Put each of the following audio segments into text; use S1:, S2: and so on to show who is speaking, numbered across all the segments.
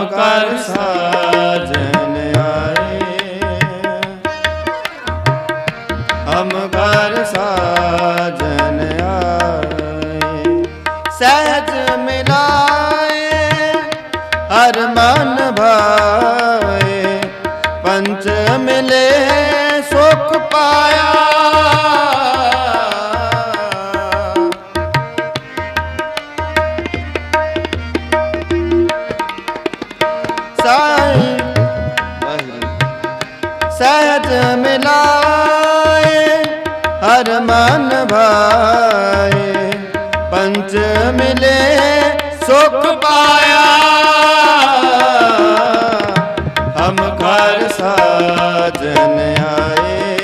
S1: ਹਮ ਕਰ ਸਾਜਨ ਆਏ। ਹਮ ਕਰ ਸਾਜਨ ਆਏ। ਸਹਿਜ ਮਿਲਾਏ ਹਰ ਮਨ ਭਾਏ। ਸਹਿਜ ਮਿਲਾਏ, ਹਰ ਮਨ ਭਾਏ। ਪੰਚ ਮਿਲੇ ਸੁਖ ਪਾਇਆ, ਹਮ ਘਰ ਸਾਜਨ ਆਏ।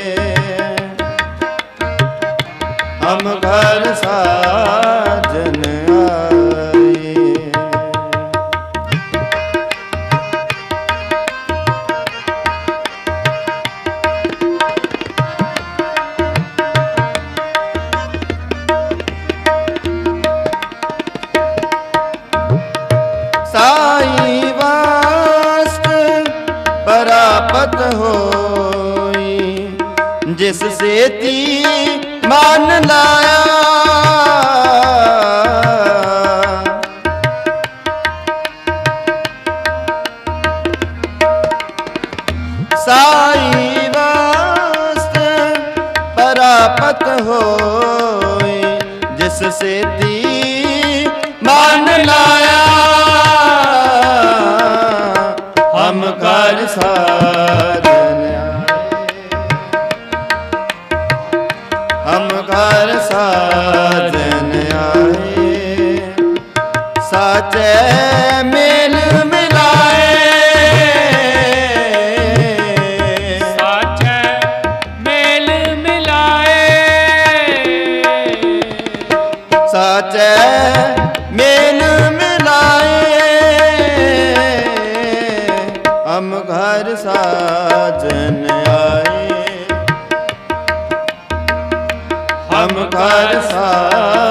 S1: ਹਮ ਘਰ ਸਾਜਨ ਹੋਈ। ਜਿਸ ਸੇਤੀ ਮਨ ਲਾਇਆ। ਸਾਈ ਵਾਸਤ ਪ੍ਰਾਪਤ ਹੋਈ। ਜਿਸ ਸੇਤੀ ਸਾਚੇ ਮੇਲ ਮਿਲਾਏ।
S2: ਸਾਚੈ ਮੇਲ ਮਿਲਾਏ।
S1: ਸਾਚੈ ਮੇਲ ਮਿਲਾਏ। ਹਮ ਘਰ ਸਾਜਨ ਆਏ। ਹਮ ਘਰ ਸਾਜਨ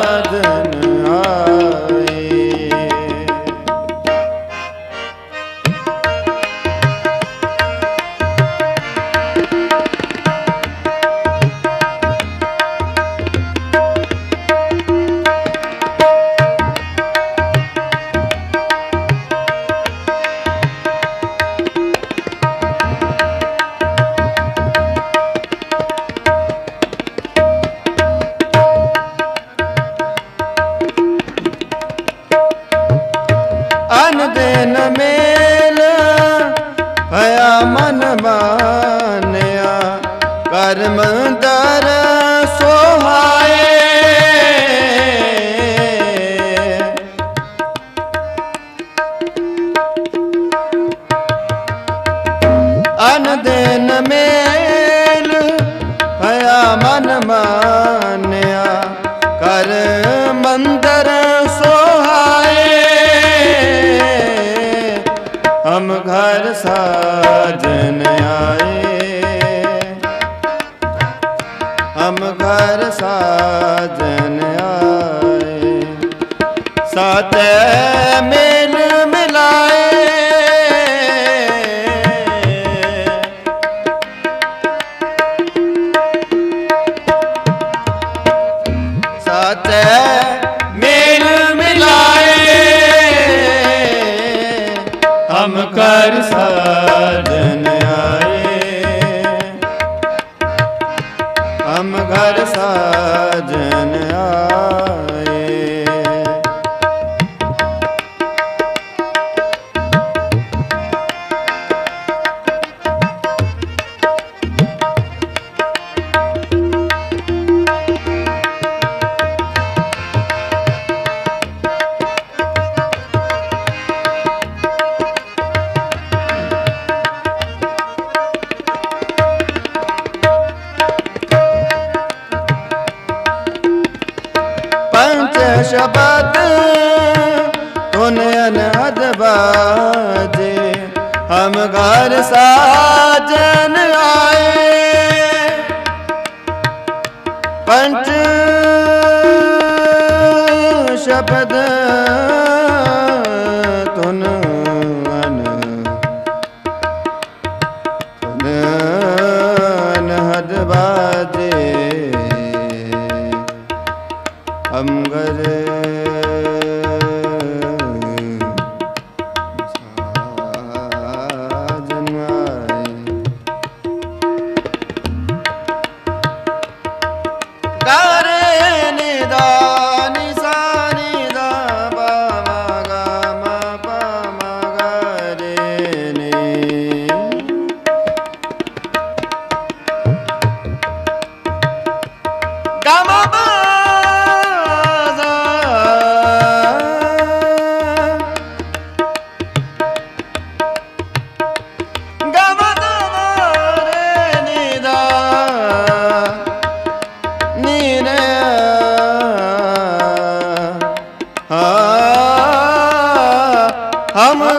S1: ਸਾਤੇ ਮੇਲ ਮਿਲਾਏ ਸਾਤੇ ਸ਼ਬਦ ਧੁਨ ਅਨਹਦ ਬਾਜੇ ਹਮ ਘਰ ਸਾਜਨ ਆਏ। ਪੰਜ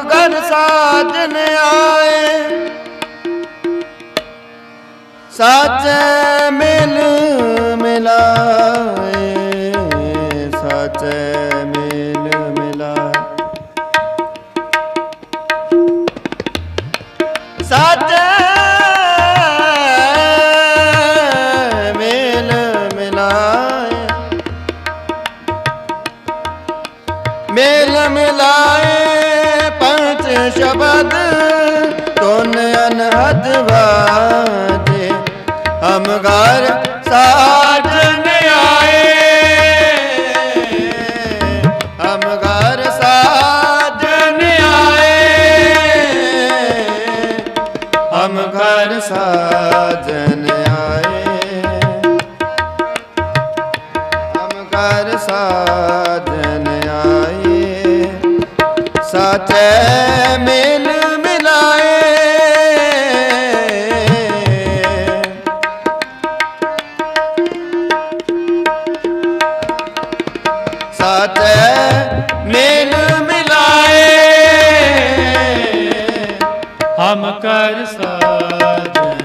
S1: ਘਰ ਸਾਜਨ ਆਏ। ਸਾਚੇ ਮਿਲ ਮਿਲਾਏ ਸਾਚੇ ਮਿਲ ਮਿਲਾਏ। ਸਾਚੇ ਤੋਨ ਅਨਹਦ ਵਾਜੇ ਹਮ ਘਰ ਸਾਜਨ ਆਏ। ਹਮ ਘਰ ਸਾਜਨ ਆਏ। ਹਮ ਘਰ ਸਾਜਨ ਆਏ। ਹਮ ਘਰ ਸਾਜਨ ਆਏ। ਸਾਚੇ
S2: ਕਰ